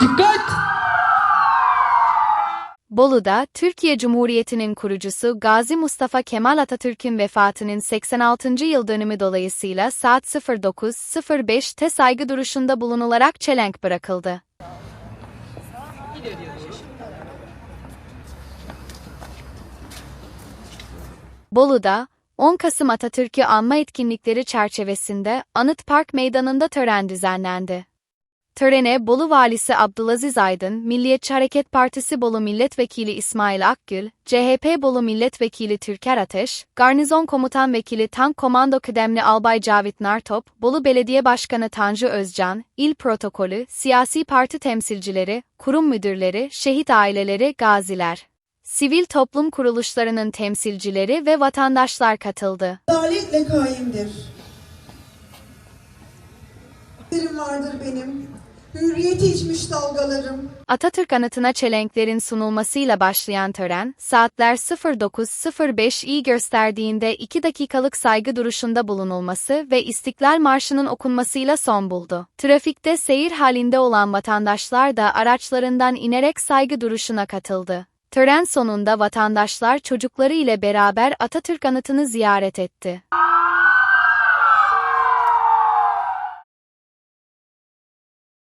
Dikkat! Bolu'da Türkiye Cumhuriyeti'nin kurucusu Gazi Mustafa Kemal Atatürk'ün vefatının 86. yıl dönümü dolayısıyla saat 09.05'te saygı duruşunda bulunularak çelenk bırakıldı. Bolu'da 10 Kasım Atatürk'ü anma etkinlikleri çerçevesinde Anıt Park Meydanı'nda tören düzenlendi. Törene Bolu Valisi Abdülaziz Aydın, Milliyetçi Hareket Partisi Bolu Milletvekili İsmail Akgül, CHP Bolu Milletvekili Türker Ateş, Garnizon Komutan Vekili Tank Komando Kıdemli Albay Cavit Nartop, Bolu Belediye Başkanı Tanju Özcan, İl Protokolü, siyasi parti temsilcileri, kurum müdürleri, şehit aileleri, gaziler, sivil toplum kuruluşlarının temsilcileri ve vatandaşlar katıldı. Adaletle kaimdir. Hürriyetim vardır benim. Hürriyeti içmiş dalgalarım. Atatürk anıtına çelenklerin sunulmasıyla başlayan tören, saatler 09.05 iyi gösterdiğinde 2 dakikalık saygı duruşunda bulunulması ve İstiklal Marşı'nın okunmasıyla son buldu. Trafikte seyir halinde olan vatandaşlar da araçlarından inerek saygı duruşuna katıldı. Tören sonunda vatandaşlar çocukları ile beraber Atatürk anıtını ziyaret etti.